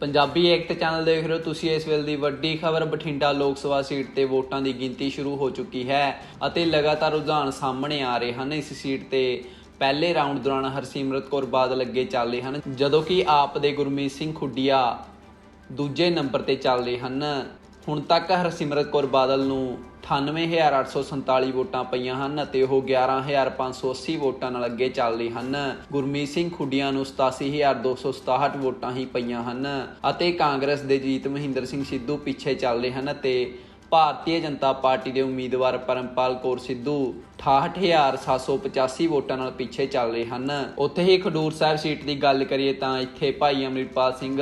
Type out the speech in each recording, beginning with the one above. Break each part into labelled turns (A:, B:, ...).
A: ਪੰਜਾਬੀ ਏਕਤਾ channel ਦੇਖ ਰਹੇ ਹੋ ਤੁਸੀਂ ਇਸ ਵੇਲੇ ਦੀ ਵੱਡੀ ਖਬਰ। ਬਠਿੰਡਾ ਲੋਕ ਸਭਾ ਸੀਟ ਤੇ ਵੋਟਾਂ ਦੀ ਗਿਣਤੀ ਸ਼ੁਰੂ ਹੋ ਚੁੱਕੀ ਹੈ ਅਤੇ ਲਗਾਤਾਰ ਰੁਝਾਨ ਸਾਹਮਣੇ ਆ ਰਹੇ ਹਨ। ਇਸ ਸੀਟ ਤੇ ਪਹਿਲੇ ਰਾਊਂਡ ਦੌਰਾਨ ਹਰਸਿਮਰਤ ਕੌਰ ਬਾਦਲ ਅੱਗੇ ਚੱਲ ਰਹੇ ਹਨ, ਜਦੋਂ ਕਿ ਆਪ ਦੇ ਗੁਰਮੀਤ ਸਿੰਘ ਖੁੱਡੀਆ ਦੂਜੇ ਨੰਬਰ ਤੇ ਚੱਲ ਰਹੇ ਹਨ। ਹੁਣ ਤੱਕ ਹਰਸਿਮਰਤ ਕੌਰ ਬਾਦਲ ਨੂੰ 98847 ਵੋਟਾਂ ਪਈਆਂ ਹਨ ਅਤੇ ਉਹ 11580 ਵੋਟਾਂ ਨਾਲ ਅੱਗੇ ਚੱਲ ਰਹੇ ਹਨ। ਗੁਰਮੀਤ ਸਿੰਘ ਖੁੱਡੀਆਂ ਨੂੰ 87267 ਵੋਟਾਂ ਹੀ ਪਈਆਂ ਹਨ ਅਤੇ ਕਾਂਗਰਸ ਦੇ ਜੀਤ ਮਹਿੰਦਰ ਸਿੰਘ ਸਿੱਧੂ ਪਿੱਛੇ ਚੱਲ ਰਹੇ ਹਨ ਅਤੇ ਭਾਰਤੀ ਜਨਤਾ ਪਾਰਟੀ ਦੇ ਉਮੀਦਵਾਰ ਪਰਮਪਾਲ ਕੌਰ ਸਿੱਧੂ 68785 ਵੋਟਾਂ ਨਾਲ ਪਿੱਛੇ ਚੱਲ ਰਹੇ ਹਨ। ਉੱਥੇ ਹੀ ਖਡੂਰ ਸਾਹਿਬ ਸੀਟ ਦੀ ਗੱਲ ਕਰੀਏ ਤਾਂ ਇੱਥੇ ਭਾਈ ਅਮਰਿਤਪਾਲ ਸਿੰਘ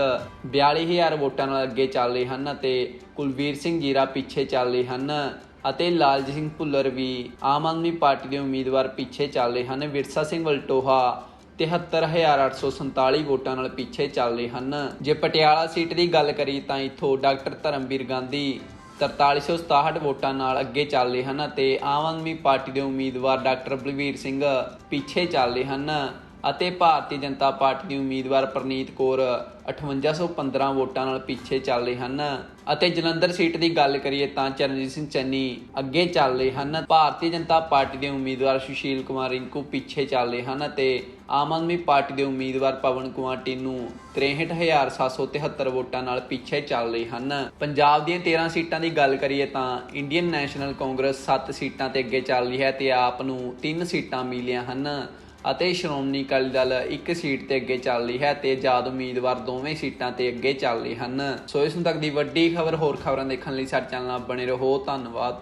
A: 42000 ਵੋਟਾਂ ਨਾਲ ਅੱਗੇ ਚੱਲ ਰਹੇ ਹਨ ਅਤੇ ਕੁਲਵੀਰ ਸਿੰਘ ਜੀਰਾ ਪਿੱਛੇ ਚੱਲ ਰਹੇ ਹਨ ਅਤੇ ਲਾਲਜੀਤ ਸਿੰਘ ਭੁੱਲਰ ਵੀ ਆਮ ਆਦਮੀ ਪਾਰਟੀ ਦੇ ਉਮੀਦਵਾਰ ਪਿੱਛੇ ਚੱਲ ਰਹੇ ਹਨ। ਵਿਰਸਾ ਸਿੰਘ ਵਲਟੋਹਾ 73847 ਵੋਟਾਂ ਨਾਲ ਪਿੱਛੇ ਚੱਲ ਰਹੇ ਹਨ। ਜੇ ਪਟਿਆਲਾ ਸੀਟ ਦੀ ਗੱਲ ਕਰੀ ਤਾਂ ਇੱਥੋਂ ਡਾਕਟਰ ਧਰਮਵੀਰ ਗਾਂਧੀ 4367 ਵੋਟਾਂ ਨਾਲ ਅੱਗੇ ਚੱਲ ਰਹੇ ਹਨ ਅਤੇ ਆਮ ਆਦਮੀ ਪਾਰਟੀ ਦੇ ਉਮੀਦਵਾਰ ਡਾਕਟਰ ਬਲਵੀਰ ਸਿੰਘ ਪਿੱਛੇ ਚੱਲ ਰਹੇ ਹਨ। ਅਤੇ ਭਾਰਤੀ ਜਨਤਾ ਪਾਰਟੀ ਦੀ ਉਮੀਦਵਾਰ ਪ੍ਰਨੀਤ ਕੌਰ 5815 ਵੋਟਾਂ ਨਾਲ ਪਿੱਛੇ ਚੱਲ ਰਹੇ ਹਨ। ਅਤੇ ਜਲੰਧਰ ਸੀਟ ਦੀ ਗੱਲ ਕਰੀਏ ਤਾਂ ਚਰਨਜੀਤ ਸਿੰਘ ਚੰਨੀ ਅੱਗੇ ਚੱਲ ਰਹੇ ਹਨ। ਭਾਰਤੀ ਜਨਤਾ ਪਾਰਟੀ ਦੇ ਉਮੀਦਵਾਰ ਸੁਸ਼ੀਲ ਕੁਮਾਰ ਰਿੰਕੂ ਪਿੱਛੇ ਚੱਲ ਰਹੇ ਹਨ ਅਤੇ ਆਮ ਆਦਮੀ ਪਾਰਟੀ ਦੇ ਉਮੀਦਵਾਰ ਪਵਨ ਕੁਮਾਰ ਟੀਨੂ 63773 ਵੋਟਾਂ ਨਾਲ ਪਿੱਛੇ ਚੱਲ ਰਹੇ ਹਨ। ਪੰਜਾਬ ਦੀਆਂ 13 ਸੀਟਾਂ ਦੀ ਗੱਲ ਕਰੀਏ ਤਾਂ ਇੰਡੀਅਨ ਨੈਸ਼ਨਲ ਕਾਂਗਰਸ 7 ਸੀਟਾਂ ਤੇ ਅੱਗੇ ਚੱਲ ਰਹੀ ਹੈ ਤੇ ਆਪ ਨੂੰ 3 ਸੀਟਾਂ ਮਿਲੀਆਂ ਹਨ। ਅਤੇ ਸ਼੍ਰੋਮਣੀ ਅਕਾਲੀ ਦਲ ਇੱਕ ਸੀਟ ਤੇ ਅੱਗੇ ਚੱਲ ਰਹੀ ਹੈ ਤੇ ਆਜ਼ਾਦ ਉਮੀਦਵਾਰ ਦੋਵੇਂ ਸੀਟਾਂ ਤੇ ਅੱਗੇ ਚੱਲ ਰਹੇ ਹਨ। ਸੋ ਇਸ ਨੂੰ ਤੱਕ ਦੀ ਵੱਡੀ ਖਬਰ ਹੋਰ ਖਬਰਾਂ ਦੇਖਣ ਲਈ ਸਾਡੇ ਚੈਨਲ ਨਾਲ ਬਣੇ ਰਹੋ। ਧੰਨਵਾਦ।